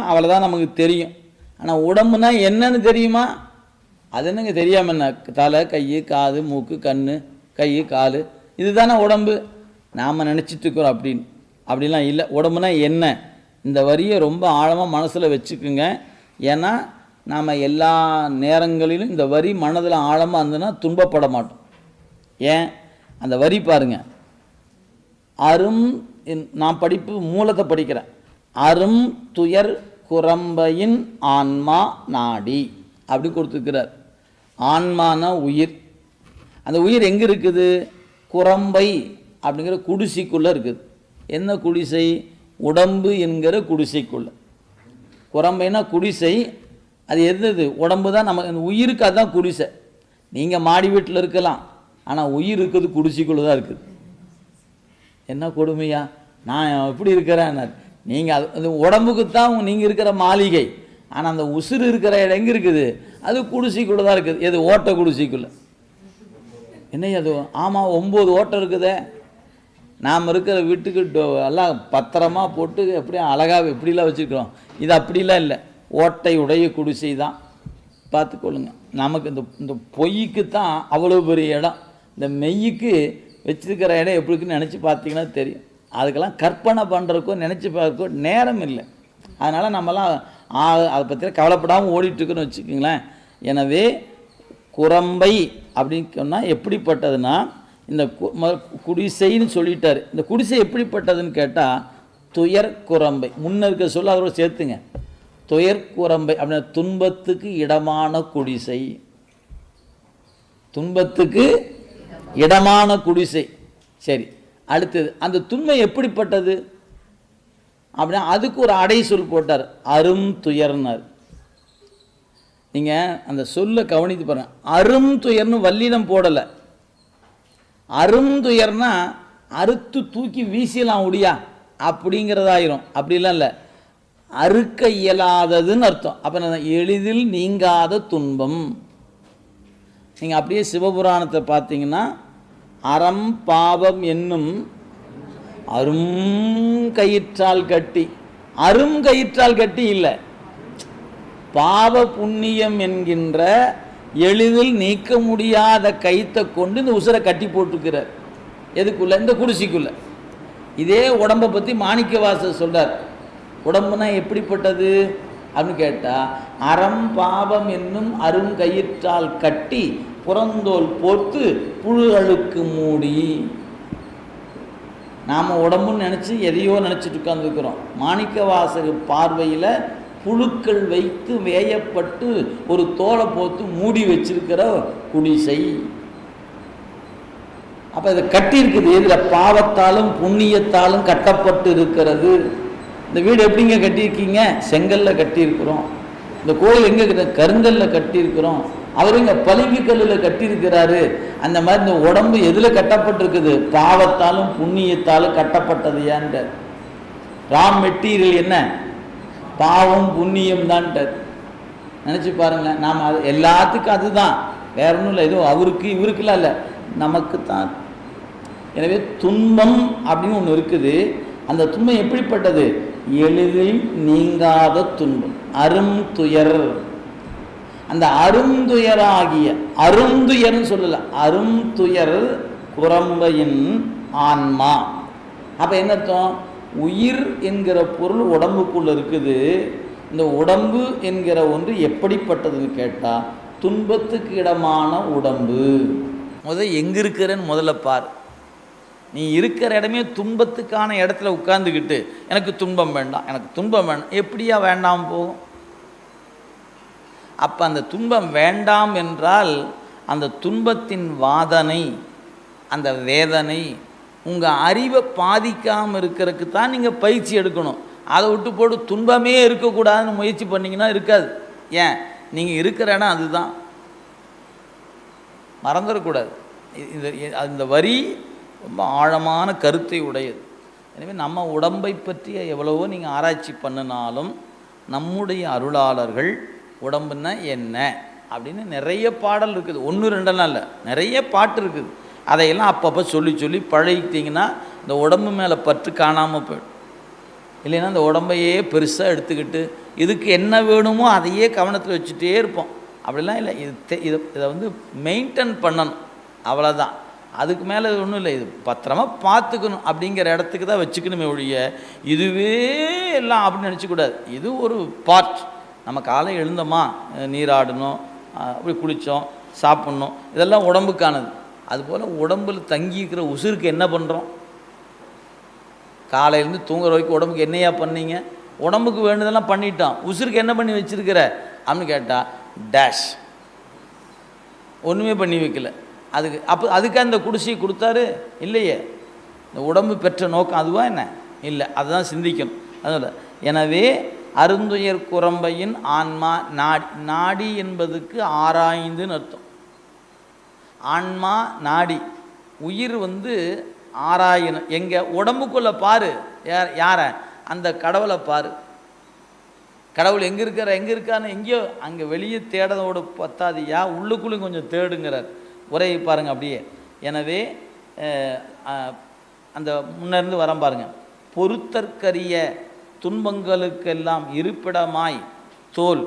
அவ்வளோதான் நமக்கு தெரியும். ஆனால் உடம்புனா என்னன்னு தெரியுமா? அது என்னங்க தெரியாம என்ன? தலை கை காது மூக்கு கண் கை கால். இதுதானே உடம்பு. நாம் நினச்சிட்ருக்குறோம் அப்படின்னு. அப்படிலாம் இல்லை. உடம்புனா என்ன? இந்த வரியை ரொம்ப ஆழமாக மனசில் வச்சுக்குங்க. ஏன்னா நாம் எல்லா நேரங்களிலும் இந்த வரி மனதில் ஆழமாக இருந்ததுன்னா துன்பப்பட மாட்டோம். ஏன்? அந்த வரி பாருங்க. அரும் நான் படிப்பு மூலத்தை படிக்கிறேன். அரும் துயர் குரம்பையின் ஆன்மா நாடி. அப்படி கொடுத்துருக்கிறார். ஆன்மானா உயிர். அந்த உயிர் எங்கே இருக்குது? குரம்பை அப்படிங்கிற குடிசைக்குள்ளே இருக்குது. என்ன குடிசை? உடம்பு என்கிற குடிசைக்குள்ள. குரம்பைனா குடிசை. அது எது உடம்பு தான் நம்ம உயிருக்கு அதுதான் குடிசை. நீங்கள் மாடி வீட்டில் இருக்கலாம். ஆனால் உயிர் இருக்கிறது குடிசைக்குள்ளே தான் இருக்குது. என்ன கொடுமையா? நான் எப்படி இருக்கிறேன். நீங்கள் அது அந்த உடம்புக்கு தான் நீங்கள் இருக்கிற மாளிகை. ஆனால் அந்த உசுறு இருக்கிற இடம் எங்கே இருக்குது? அது குடிசைக்குள்ளே தான் இருக்குது. எது ஓட்ட குடிசைக்குள்ளே? என்ன அது ஆமாம் ஒம்பது ஓட்டம் இருக்குதே. நாம் இருக்கிற வீட்டுக்கு டோ- எல்லாம் பத்திரமா போட்டு எப்படியும் அழகாக எப்படிலாம் வச்சுருக்கிறோம். இது அப்படிலாம் இல்லை. ஓட்டை உடைய குடிசை தான். பார்த்துக்கொள்ளுங்க நமக்கு இந்த இந்த பொய்க்கு தான் அவ்வளோ பெரிய இடம். இந்த மெய்யுக்கு வச்சிருக்கிற இடம் எப்படி இருக்குன்னு நினச்சி பார்த்தீங்கன்னா தெரியும். அதுக்கெல்லாம் கற்பனை பண்ணுறதுக்கோ நினச்சி பார்க்கறக்கோ நேரம் இல்லை. அதனால் நம்மலாம் அதை பற்றி கவலைப்படாமல் ஓடிட்டுருக்குன்னு வச்சுக்கோங்களேன். எனவே குரம்பை அப்படின்னு சொன்னால் எப்படிப்பட்டதுன்னா இந்த கு- குடிசைன்னு சொல்லிட்டார். இந்த குடிசை எப்படிப்பட்டதுன்னு கேட்டால் துயர் குரம்பை. முன்ன இருக்க சொல்ல அதோட சேர்த்துங்க. துயர் குரம்பை அப்படின்னா துன்பத்துக்கு இடமான குடிசை. துன்பத்துக்கு இடமான குடிசை. சரி. அடுத்தது அந்த துன்பம் எப்படிப்பட்டது? அப்படின்னா அதுக்கு ஒரு அடை சொல் போட்டார். அரும் துயர்னார். நீங்கள் அந்த சொல்லை கவனித்து பாருங்க. அரும் துயர்னு வல்லினம் போடலை. அரும் துயர்னா அறுத்து தூக்கி வீசிடலாம் முடியா அப்படிங்கிறதாயிரும். அப்படிலாம் இல்லை. அறுக்க இயலாததுன்னு அர்த்தம். அப்போ எளிதில் நீங்காத துன்பம். நீங்கள் அப்படியே சிவபுராணத்தை பார்த்தீங்கன்னா அறம் பாவம் என்னும் அரும் கயிற்றால் கட்டி அரும் கயிற்றால் கட்டி இல்லை. பாவ புண்ணியம் என்கின்ற எளிதில் நீக்க முடியாத கயித்தை கொண்டு இந்த உசுரை கட்டி போட்டுக்கிறார். எதுக்குள்ள? இந்த குடிசைக்குள்ள. இதே உடம்பை பற்றி மாணிக்கவாசர் சொல்கிறார் உடம்புனா எப்படிப்பட்டது? அப்படின்னு கேட்டால் அறம் பாவம் என்னும் அரும் கயிற்றால் கட்டி புறந்தோல் போர்த்து புழு அழுக்கு மூடி. நாம் உடம்புன்னு நினச்சி எதையோ நினச்சிட்டு உட்காந்துருக்குறோம் மாணிக்க வாசக பார்வையில் புழுக்கள் வைத்து வேயப்பட்டு ஒரு தோலை போத்து மூடி வச்சிருக்கிற குடிசை. அப்போ இதை கட்டியிருக்குது. இதில் பாவத்தாலும் புண்ணியத்தாலும் கட்டப்பட்டு இருக்கிறது. இந்த வீடு எப்படிங்க கட்டியிருக்கீங்க? செங்கல்ல கட்டியிருக்கிறோம். இந்த கோயில் எங்கே கருங்கல்ல கட்டியிருக்கிறோம். அவர் இங்கே பளிங்கு கல்லில் கட்டியிருக்கிறாரு. அந்த மாதிரி இந்த உடம்பு எதில் கட்டப்பட்டிருக்குது? பாவத்தாலும் புண்ணியத்தாலும் கட்டப்பட்டது ராம் மெட்டீரியல் என்ன? பாவம் புண்ணியம் தான்ட்டார் நினச்சி பாருங்களேன் நாம் அது எல்லாத்துக்கும் அதுதான். வேற ஒன்றும் இல்லை எதுவும் அவருக்கு இவருக்குலாம் இல்லை. நமக்கு தான் எனவே துன்பம் அப்படின்னு ஒன்று இருக்குது. அந்த துன்பம் எப்படிப்பட்டது? எளிதில் நீங்காத துன்பம். அரும் துயர். அந்த அருந்துயராகிய அருந்துயர்னு சொல்லல அருந்துயர் குரம்பையின் ஆன்மா. அப்போ என்ன அர்த்தம்? உயிர் என்கிற பொருள் உடம்புக்குள்ள இருக்குது. இந்த உடம்பு என்கிற ஒன்று எப்படிப்பட்டதுன்னு கேட்டால் துன்பத்துக்கு இடமான உடம்பு. முதல் எங்கே இருக்கிறேன்னு முதல்ல பார். நீ இருக்கிற இடமே துன்பத்துக்கான இடத்துல உட்கார்ந்துக்கிட்டு எனக்கு துன்பம் வேண்டாம் எனக்கு துன்பம் வேண்டாம் எப்படியா வேண்டாம் போகும் அப்போ அந்த துன்பம் வேண்டாம் என்றால் அந்த துன்பத்தின் வாதனை அந்த வேதனை உங்கள் அறிவை பாதிக்காமல் இருக்கிறதுக்கு தான் நீங்கள் பயிற்சி எடுக்கணும். அதை விட்டு போட்டு துன்பமே இருக்கக்கூடாதுன்னு முயற்சி பண்ணிங்கன்னா இருக்காது. ஏன்? நீங்கள் இருக்கிற இடம் அதுதான். மறந்துடக்கூடாது இந்த அந்த வரி ரொம்ப ஆழமான கருத்தை உடையது. எனவே நம்ம உடம்பை பற்றிய எவ்வளவோ நீங்கள் ஆராய்ச்சி பண்ணினாலும் நம்முடைய அருளாளர்கள் உடம்புன்னா என்ன? அப்படின்னு நிறைய பாடல் இருக்குது. ஒன்று ரெண்டெல்லாம் இல்லை. நிறைய பாட்டு இருக்குது. அதையெல்லாம் அப்பப்போ சொல்லி சொல்லி பழகிட்டிங்கன்னா இந்த உடம்பு மேலே பற்று காணாமல் போயிடும். இல்லைன்னா இந்த உடம்பையே பெருசாக எடுத்துக்கிட்டு இதுக்கு என்ன வேணுமோ அதையே கவனத்தில் வச்சுட்டே இருப்போம். அப்படிலாம் இல்லை. இது தெ- இதை இதை வந்து மெயின்டைன் பண்ணணும். அவ்வளோதான் அதுக்கு மேலே ஒன்றும் இல்லை. இது பத்திரமா பார்த்துக்கணும் அப்படிங்கிற இடத்துக்கு தான் வச்சுக்கணுமே ஒழிய இதுவே எல்லாம் அப்படின்னு நினச்சக்கூடாது இது ஒரு பார்ட் நம்ம காலை எழுந்தோமா நீராடணும் அப்படி குளித்தோம் சாப்பிட்ணும் இதெல்லாம் உடம்புக்கானது. அதுபோல் உடம்பில் தங்கியிருக்கிற உசுருக்கு என்ன பண்ணுறோம் காலையிலேருந்து தூங்குற வரைக்கும் உடம்புக்கு என்னையா பண்ணீங்க? உடம்புக்கு வேண்டியதெல்லாம் பண்ணிட்டோம் உசுருக்கு என்ன பண்ணி வச்சிருக்கிற? அப்படின்னு கேட்டால் டேஷ் ஒன்றுமே பண்ணி வைக்கல. அதுக்கு அப்போ அதுக்கு அந்த குடிசையை கொடுத்தாரு? இல்லையே. இந்த உடம்பு பெற்ற நோக்கம் அதுவா என்ன? இல்லை அதுதான் சிந்திக்கணும். அதனால் எனவே அருந்துயர் குரம்பையின் ஆன்மா நாடி நாடி என்பதுக்கு ஆராய்ந்துன்னு அர்த்தம். ஆன்மா நாடி உயிர் வந்து ஆராயணும். எங்கள் உடம்புக்குள்ளே பாரு யார் யாரை? அந்த கடவுளை பாரு. கடவுள் எங்கே இருக்கார் எங்கே இருக்கான்னு எங்கேயோ அங்கே வெளியே தேடதோடு பத்தாதியா உள்ளுக்குள்ளே கொஞ்சம் தேடுங்கிறார். உரையை பாருங்கள் அப்படியே. எனவே அந்த முன்னேருந்து வரம் பாருங்கள் பொறுத்தற்கரிய துன்பங்களுக்கெல்லாம் இருப்பிடமாய் தோல்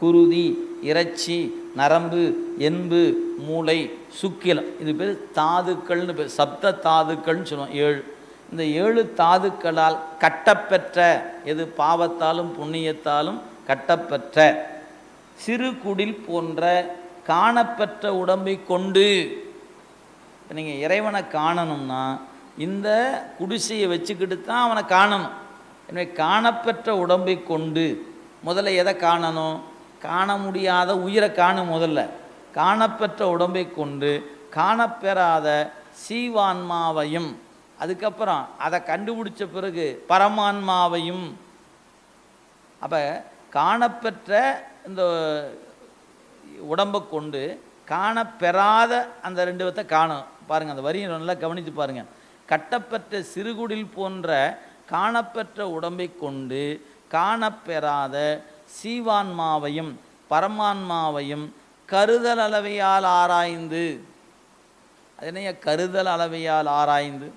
குருதி இறைச்சி நரம்பு எண்பு மூளை சுக்கிலம் இது பேர் தாதுக்கள்னு பேர் சப்த தாதுக்கள்னு சொல்லுவோம் ஏழு. இந்த ஏழு தாதுக்களால் கட்டப்பெற்ற எது பாவத்தாலும் புண்ணியத்தாலும் கட்டப்பெற்ற சிறு குடில் போன்ற காணப்பெற்ற உடம்பை கொண்டு இப்போ நீங்கள் இறைவனை காணணும்னா இந்த குடிசையை வச்சுக்கிட்டு தான் அவனை காணணும். எனவே காணப்பெற்ற உடம்பை கொண்டு முதல்ல எதை காணணும்? காண முடியாத உயிரை காணும் முதல்ல. காணப்பெற்ற உடம்பை கொண்டு காணப்பெறாத சீவான்மாவையும் அதுக்கப்புறம் அதை கண்டுபிடிச்ச பிறகு பரமான்மாவையும். அப்போ காணப்பெற்ற இந்த உடம்பை கொண்டு காணப்பெறாத அந்த ரெண்டு விதத்தை காணும். பாருங்கள் அந்த வரியை நல்லா கவனித்து பாருங்கள் கட்டப்பெற்ற சிறுகுடில் போன்ற காணப்பெற்ற உடம்பை கொண்டு காணப்பெறாத சீவான்மாவையும் பரமான்மாவையும் கருதல் அளவையால் ஆராய்ந்து. அதனைய கருதல் அளவையால் ஆராய்ந்து.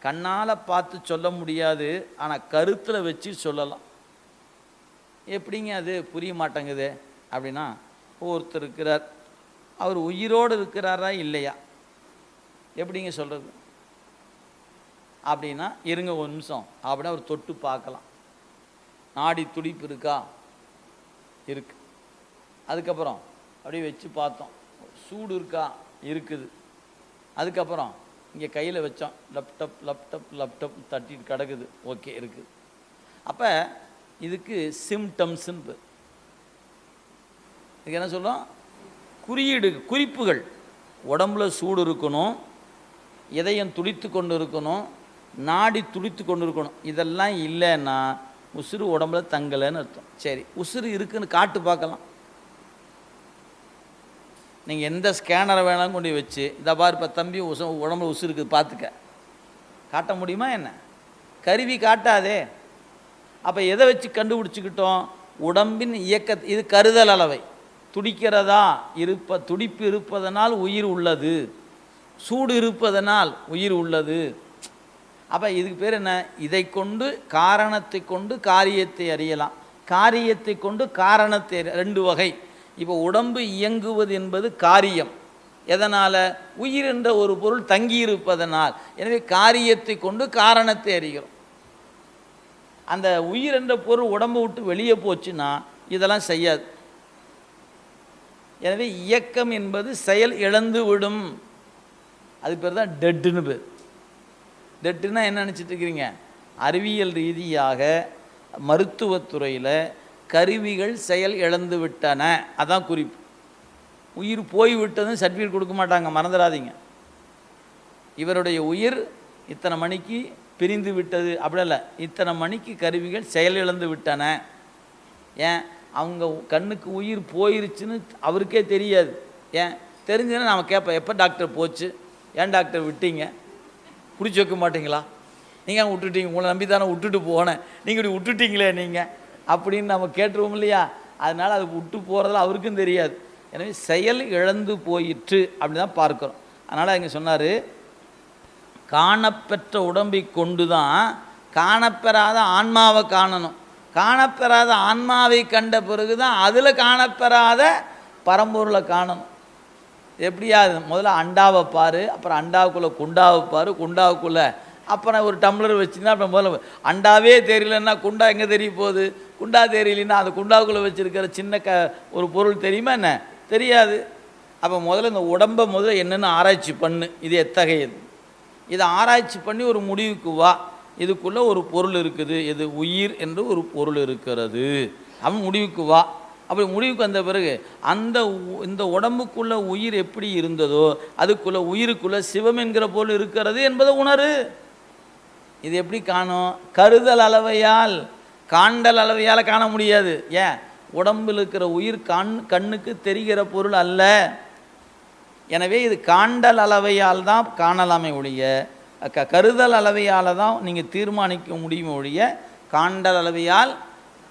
கண்ணால் பார்த்து சொல்ல முடியாது ஆனால் கருத்தில் வச்சு சொல்லலாம். எப்படிங்க அது? புரிய மாட்டேங்குது. அப்படின்னா ஒருத்தர் இருக்கிறார். அவர் உயிரோடு இருக்கிறாரா இல்லையா? எப்படிங்க சொல்கிறது அப்படின்னா இருங்க ஒரு நிமிஷம். அப்படின்னா அவர் தொட்டு பார்க்கலாம். நாடி துடிப்பு இருக்கா? இருக்கு. அதுக்கப்புறம் அப்படியே வச்சு பார்த்தோம். சூடு இருக்கா? இருக்குது. அதுக்கப்புறம் இங்கே கையில் வச்சோம். லப்டப் லப்டப் லப்டப் தட்டிட்டு கிடக்குது. ஓகே இருக்குது அப்போ இதுக்கு சிம்டம்ஸ்ன்னு பேர் இதுக்கு என்ன சொல்கிறோம் குறியீடு குறிப்புகள். உடம்புல சூடு இருக்கணும். இதயம் துடித்து கொண்டு இருக்கணும். நாடி துடித்து கொண்டு இருக்கணும் இதெல்லாம் இல்லைன்னா உசுறு உடம்புல தங்கலைன்னு அர்த்தம். சரி உசுறு இருக்குன்னு காட்டு பார்க்கலாம். நீங்கள் எந்த ஸ்கேனரை வேணாலும் கொண்டு வச்சு இதை பாரு இப்போ தம்பி உச உடம்புல உசுறு இருக்குது பார்த்துக்க. காட்ட முடியுமா என்ன? கருவி காட்டாதே. அப்போ எதை வச்சு கண்டுபிடிச்சிக்கிட்டோம்? உடம்பின் இயக்க இது கருதல் அளவை. துடிக்கிறதா இருப்ப துடிப்பு இருப்பதனால் உயிர் உள்ளது. சூடு இருப்பதனால் உயிர் உள்ளது. அப்போ இதுக்கு பேர் என்ன? இதை கொண்டு காரணத்தை கொண்டு காரியத்தை அறியலாம். காரியத்தை கொண்டு காரணத்தை அறி- ரெண்டு வகை. இப்போ உடம்பு இயங்குவது என்பது காரியம். எதனால்? உயிர் என்ற ஒரு பொருள் தங்கியிருப்பதனால். எனவே காரியத்தை கொண்டு காரணத்தை அறிகிறோம். அந்த உயிர் என்ற பொருள் உடம்பு விட்டு வெளியே போச்சுன்னா இதெல்லாம் செய்யாது. எனவே இயக்கம் என்பது செயல் இழந்து விடும் அது பேர் தான் டெட்டுன்னு பேர். டெட்டுன்னா என்ன நினச்சிட்டு இருக்கிறீங்க? அறிவியல் ரீதியாக மருத்துவத்துறையில் கருவிகள் செயல் இழந்து விட்டன. அதான் குறிப்பு. உயிர் போய்விட்டதும் சர்டிஃபிகேட் கொடுக்க மாட்டாங்க மறந்துடாதீங்க. இவருடைய உயிர் இத்தனை மணிக்கு பிரிந்து விட்டது. அப்படி இல்லை இத்தனை மணிக்கு கருவிகள் செயலிழந்து விட்டன. ஏன்? அவங்க கண்ணுக்கு உயிர் போயிருச்சுன்னு அவருக்கே தெரியாது. ஏன்? தெரிஞ்சதுன்னா நாம் கேட்போம் எப்போ டாக்டர் போச்சு? ஏன் டாக்டர் விட்டீங்க? பிடிச்சி வைக்க மாட்டீங்களா? நீங்கள் விட்டுட்டீங்க? உங்களை நம்பி தானே விட்டுட்டு போனேன். நீங்கள் இப்படி விட்டுட்டீங்களே நீங்கள் அப்படின்னு நம்ம கேட்டுருவோம் இல்லையா? அதனால் அது விட்டு போகிறதுல அவருக்கும் தெரியாது. எனவே செயல் இழந்து போயிற்று அப்படி தான் பார்க்குறோம். அதனால் இங்கே சொன்னார் காணப்பெற்ற உடம்பை கொண்டு தான் காணப்பெறாத ஆன்மாவை காணணும். காணப்பெறாத ஆன்மாவை கண்ட பிறகு தான் அதில் காணப்பெறாத பரம்பொருளை காணணும். எப்படியா முதல்ல அண்டாவை பாரு அப்புறம் அண்டாவுக்குள்ளே குண்டாவை பாரு குண்டாவுக்குள்ளே. அப்புறம் ஒரு டம்ளர் வச்சுன்னா அப்புறம் முதல்ல அண்டாவே தெரியலன்னா குண்டா எங்கே தெரிய போகுது? குண்டா தெரியலன்னா அந்த குண்டாவுக்குள்ளே வச்சுருக்கிற சின்ன க ஒரு பொருள் தெரியுமா என்ன? தெரியாது. அப்போ முதல்ல இந்த உடம்பை முதல்ல என்னென்னு ஆராய்ச்சி பண்ணு. இது எத்தகையது? இதை ஆராய்ச்சி பண்ணி ஒரு முடிவுக்கு வா. இதுக்குள்ளே ஒரு பொருள் இருக்குது. இது உயிர் என்று ஒரு பொருள் இருக்கிறது. அவன் முடிவுக்கு வா. அப்படி முடிவுக்கு வந்த பிறகு அந்த உ- இந்த உடம்புக்குள்ளே உயிர் எப்படி இருந்ததோ அதுக்குள்ளே உயிருக்குள்ளே சிவம் என்கிற பொருள் இருக்கிறது என்பதை உணரு. இது எப்படி காணும்? கருதல் அளவையால் காண்டல் அளவையால் காண முடியாது. ஏன்? உடம்பில் இருக்கிற உயிர் கண் கண்ணுக்கு தெரிகிற பொருள் அல்ல. எனவே இது காண்டல் அளவையால் தான் காணலாமே ஒழிய க கருதல் அளவையால் தான் நீங்கள் தீர்மானிக்க முடியுமே ஒழிய காண்டல் அளவையால்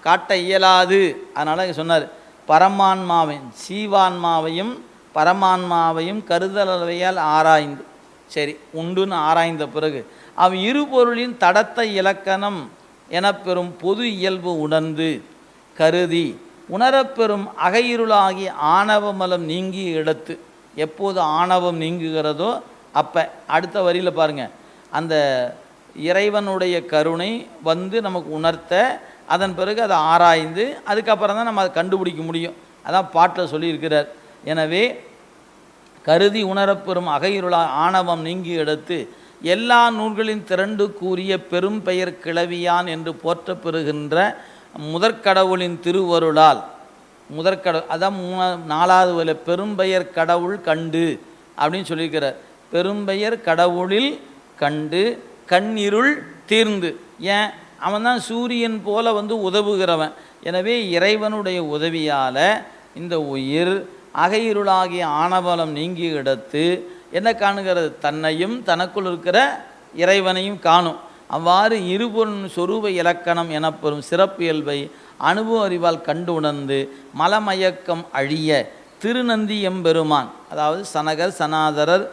காட்ட இயலாது. அதனால் சொன்னார் பரமான்மாவின் சீவான்மாவையும் பரமான்மாவையும் கருதலவையால் ஆராய்ந்து சரி உண்டுன்னு ஆராய்ந்த பிறகு அவ் இருபொருளின் தடத்த இலக்கணம் எனப்பெறும் பொது இயல்பு உணர்ந்து கருதி உணரப்பெறும் அகையிருளாகி ஆணவமலம் நீங்கிய இடத்து எப்போது ஆணவம் நீங்குகிறதோ அப்போ அடுத்த வரியில் பாருங்க அந்த இறைவனுடைய கருணை வந்து நமக்கு உணர்த்த அதன் பிறகு அதை ஆராய்ந்து அதுக்கப்புறம் தான் நம்ம அதை கண்டுபிடிக்க முடியும். அதான் பாட்டில் சொல்லியிருக்கிறார். எனவே கருதி உணரப்பெறும் அகையிருளா ஆணவம் நீங்கி எடுத்து எல்லா நூல்களின் திரண்டு கூறிய பெரும் பெயர் கிளவியான் என்று போற்றப்பெறுகின்ற முதற்கடவுளின் திருவருளால் முதற்கடவுள் அதான் மூணா நாலாவது வரை பெரும்பெயர் கடவுள் கண்டு அப்படின்னு சொல்லியிருக்கிறார். பெரும்பெயர் கடவுளில் கண்டு கண்ணிருள் தீர்ந்து. ஏன்? அவன் தான் சூரியன் போல வந்து உதவுகிறவன். எனவே இறைவனுடைய உதவியால் இந்த உயிர் அகையிருளாகிய ஆணவலம் நீங்கி எடுத்து என்ன காணுகிறது? தன்னையும் தனக்குள் இருக்கிற இறைவனையும் காணும். அவ்வாறு இருபொருள் சொரூப இலக்கணம் எனப்பெறும் சிறப்பியல்பை அனுபவ அறிவால் கண்டு உணர்ந்து மலமயக்கம் அழிய திருநந்தி எம்பெருமான் அதாவது சனகர் சனாதரர்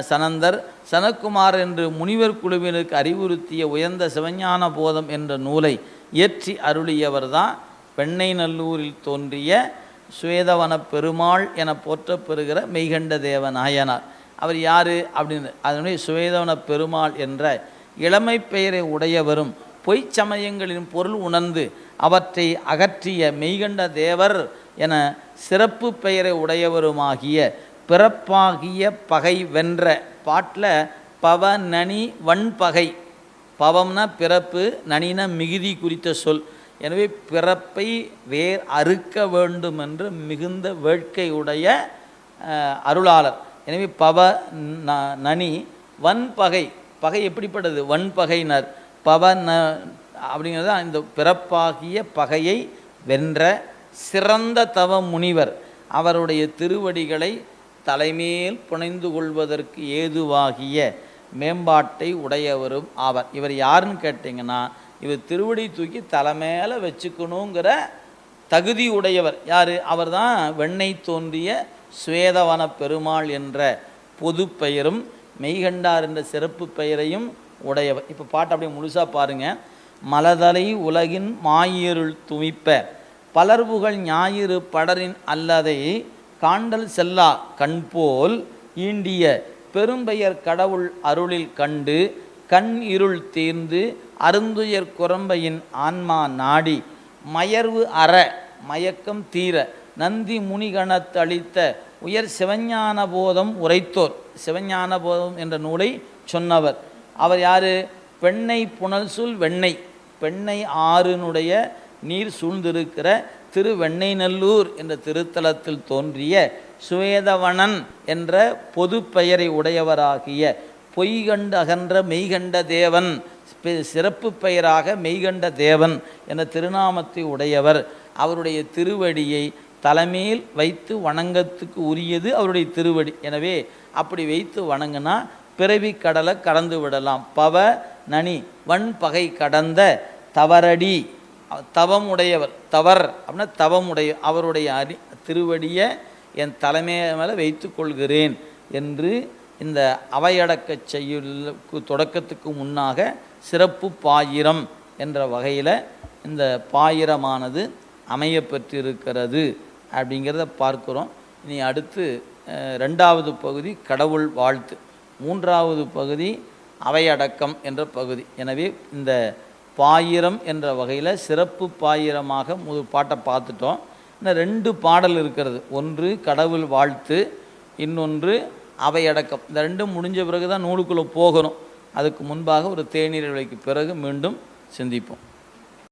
சனந்தர் சனக்குமார் என்று முனிவர் குழுவினருக்கு அறிவுறுத்திய உயர்ந்த சிவஞான போதம் என்ற நூலை இயற்றி அருளியவர் தான் பெண்ணை நல்லூரில் தோன்றிய சுவேதவன பெருமாள் என போற்றப்பெறுகிற மெய்கண்ட தேவ நாயனார். அவர் யார்? அப்படின்னு அதனுடைய சுவேதவன பெருமாள் என்ற இளமை பெயரை உடையவரும் பொய்ச் சமயங்களின் பொருள் உணர்ந்து அவற்றை அகற்றிய மெய்கண்ட தேவர் என சிறப்பு பெயரை உடையவருமாகிய பிறப்பாகிய பகை வென்ற பாட்டில் பவ நனி வன்பகை. பவம்னா பிறப்பு நனினா மிகுதி குறித்த சொல். எனவே பிறப்பை வேர் அறுக்க வேண்டும் என்று மிகுந்த வேட்கையுடைய அருளாளர். எனவே பவ ந- நனி வன்பகை. பகை எப்படிப்பட்டது? வன்பகையினர். பவ ந அப்படிங்கிறது இந்த பிறப்பாகிய பகையை வென்ற சிறந்த தவ முனிவர். அவருடைய திருவடிகளை தலைமேல் புனைந்து கொள்வதற்கு ஏதுவாகிய மேம்பாட்டை உடையவரும் ஆவர். இவர் யாருன்னு கேட்டிங்கன்னா இவர் திருவடி தூக்கி தலைமையில் வச்சுக்கணுங்கிற தகுதி உடையவர். யார்? அவர் தான் வெண்ணெய் தோன்றிய சுவேதவன பெருமாள் என்ற பொது பெயரும் மெய்கண்டார் என்ற சிறப்பு பெயரையும் உடையவர். இப்போ பாட்டு அப்படியே முழுசாக பாருங்கள் மலதலை உலகின் மாயிருள் துமிப்ப பலர்புகழ் ஞாயிறு படரின் அல்லதை காண்டல் செல்லா கண்போல் ஈண்டிய பெரும்பெயர் கடவுள் அருளில் கண்டு கண் இருள் தீர்ந்து அருந்துயர் குரம்பையின் ஆன்மா நாடி மயர்வு அற மயக்கம் தீர நந்தி முனிகணத்தளித்த உயர் சிவஞான போதம் உரைத்தோர். சிவஞான போதம் என்ற நூலை சொன்னவர். அவர் யாரு? பெண்ணை புனல் சூழ் வெண்ணெய். பெண்ணை ஆறினுடைய நீர் சூழ்ந்திருக்கிற திருவெண்ணெய்நல்லூர் என்ற திருத்தலத்தில் தோன்றிய சுவேதவனன் என்ற பொது பெயரை உடையவராகிய பொய்கண்டு அகன்ற மெய்கண்ட தேவன் பெ- சிறப்பு பெயராக மெய்கண்ட தேவன் என்ற திருநாமத்தை உடையவர். அவருடைய திருவடியை தலைமையில் வைத்து வணங்கத்துக்கு உரியது அவருடைய திருவடி. எனவே அப்படி வைத்து வணங்கினா பிறவி கடலை கடந்து விடலாம். பவ நனி வன் பகை கடந்த தவறடி. தவம் உடையவர் தவர் அப்படின்னா தவம் உடைய அவருடைய அறி திருவடியை என் தலைமை மேலே வைத்து கொள்கிறேன் என்று இந்த அவையடக்கச் செய்யுளுக்கு தொடக்கத்துக்கு முன்னாக சிறப்பு பாயிரம் என்ற வகையில் இந்த பாயிரமானது அமைய பெற்றிருக்கிறது அப்படிங்கிறத பார்க்குறோம். இனி அடுத்து ரெண்டாவது பகுதி கடவுள் வாழ்த்து. மூன்றாவது பகுதி அவையடக்கம் என்ற பகுதி. எனவே இந்த பாயிரம் என்ற வகையில் சிறப்பு பாயிரமாக முழு பாட்டை பார்த்துட்டோம். இன்னும் ரெண்டு பாடல் இருக்கிறது. ஒன்று கடவுள் வாழ்த்து இன்னொன்று அவையடக்கம் இந்த ரெண்டும் முடிஞ்ச பிறகு தான் நூலுக்குள்ளே போகணும். அதுக்கு முன்பாக ஒரு தேநீர் விலைக்கு பிறகு மீண்டும் சிந்திப்போம்.